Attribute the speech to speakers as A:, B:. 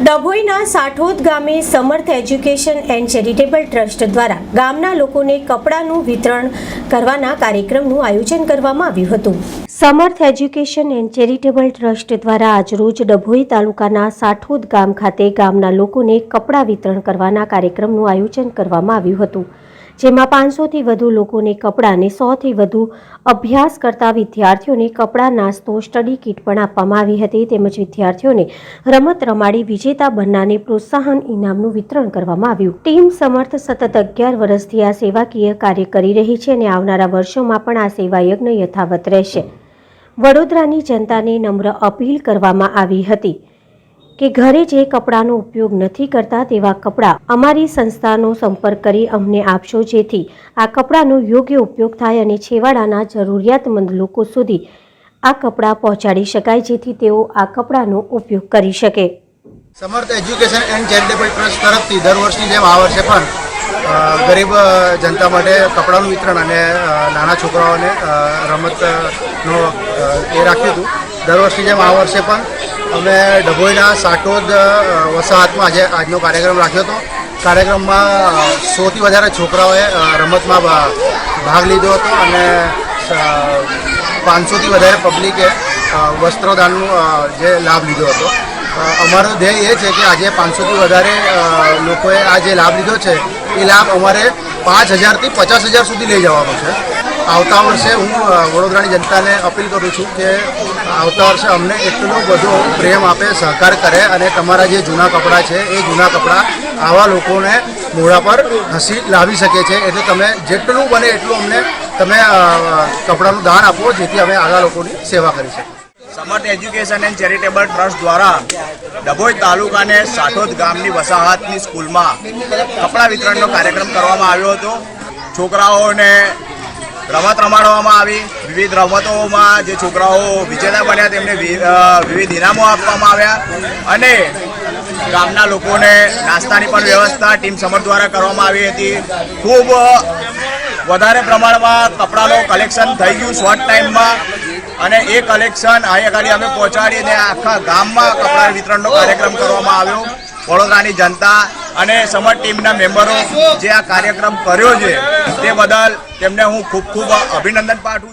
A: ડભોઈના સાઠોદ ગામે સમર્થ education and charitable trust દ્વારા ગામના લોકોને કપડાનું વિતરણ કરવાના કાર્યક્રમનું આયોજન કરવામાં આવ્યું હતું. સમર્થ એજ્યુકેશન એન્ડ ચેરિટેબલ ટ્રસ્ટ દ્વારા આજરોજ ડભોઈ તાલુકાના સાઠોદ ગામ ખાતે ગામના લોકોને કપડાં વિતરણ કરવાના કાર્યક્રમનું આયોજન કરવામાં આવ્યું હતું. જેમાં પાંચસોથી વધુ લોકોને કપડાં અને સોથી વધુ અભ્યાસ કરતા વિદ્યાર્થીઓને કપડાં નાસ્તો, સ્ટડી કિટ પણ આપવામાં આવી હતી. તેમજ વિદ્યાર્થીઓને રમત રમાડી વિજેતા બનનારને પ્રોત્સાહન ઇનામનું વિતરણ કરવામાં આવ્યું. ટીમ સમર્થ સતત અગિયાર વર્ષથી આ સેવાકીય કાર્ય કરી રહી છે અને આવનારા વર્ષોમાં પણ આ સેવા યજ્ઞ યથાવત રહેશે. વડોદરાની જનતાને નમ્ર અપીલ કરવામાં આવી હતી. કે ઘરે જે કપડાનો ઉપયોગ નથી કરતા તેવા કપડાં અમારી સંસ્થાનો સંપર્ક કરી અમને આપશો જેથી આ કપડાનો યોગ્ય ઉપયોગ થાય અને છેવાડાના જરૂરિયાતમંદ લોકો સુધી આ કપડાં પહોંચાડી શકાય જેથી તેઓ આ કપડાનો ઉપયોગ કરી શકે.
B: સમર્થ એજ્યુકેશન એન્ડ ચેરિટેબલ ટ્રસ્ટ તરફથી દર વર્ષની જેમ આ વર્ષે પણ ગરીબ જનતા માટે કપડાનું વિતરણ અને નાના છોકરાઓને રમતનો એ રાખ્યું હતું. દર વર્ષની જેમ આ વર્ષે પણ અમે ડભોઈના સાટોદ વસાહતમાં આજે, આજનો કાર્યક્રમ રાખ્યો હતો. કાર્યક્રમમાં સોથી વધારે છોકરાઓએ રમતમાં ભાગ લીધો હતો અને પાંચસોથી વધારે પબ્લિકે વસ્ત્રદાનનું જે લાભ લીધો હતો. અમારો ધ્યેય એ છે કે આજે પાંચસોથી વધારે લોકોએ આ જે લાભ લીધો છે, એ લાભ અમારે પાંચ હજારથી પચાસ હજાર સુધી લઈ જવાનો છે. આવતા વર્ષે હું વડોદરાની જનતાને અપીલ કરું છું કે આવતા વર્ષે અમને એટલો બધો પ્રેમ આપે, સહકાર કરે અને તમારા જે જૂના કપડાં છે, એ જૂના કપડાં આવા લોકોને મોઢા પર હસી લાવી શકે છે. એટલે તમે જેટલું બને એટલું અમને તમે કપડાનું દાન આપો, જેથી અમે આગળ લોકોની સેવા કરી શકીએ.
C: સમર્થ એજ્યુકેશન એન્ડ ચેરિટેબલ ટ્રસ્ટ દ્વારા ડભોઈ તાલુકાને સાઠોદ ગામની વસાહતની સ્કૂલમાં કપડાં વિતરણનો કાર્યક્રમ કરવામાં આવ્યો હતો. છોકરાઓને રમત રમાડવામાં આવી. વિવિધ રમતોમાં જે છોકરાઓ વિજેતા બન્યા તેમને વિવિધ ઇનામો આપવામાં આવ્યા અને ગામના લોકોને નાસ્તાની પણ વ્યવસ્થા ટીમ સમર્થ દ્વારા કરવામાં આવી હતી. ખૂબ વધારે પ્રમાણમાં કપડાનું કલેક્શન થઈ ગયું. શોર્ટ ટાઈમમાં અને એ કલેક્શન અહીંયા ખાલી અમે પહોંચાડીને આખા ગામમાં કપડા વિતરણનો કાર્યક્રમ કરવામાં આવ્યો. વડોદરાની જનતા અને સમર ટીમના મેમ્બરો જે આ કાર્યક્રમ કર્યો છે, તે બદલ તેમને હું ખૂબ ખૂબ અભિનંદન પાઠવું છું.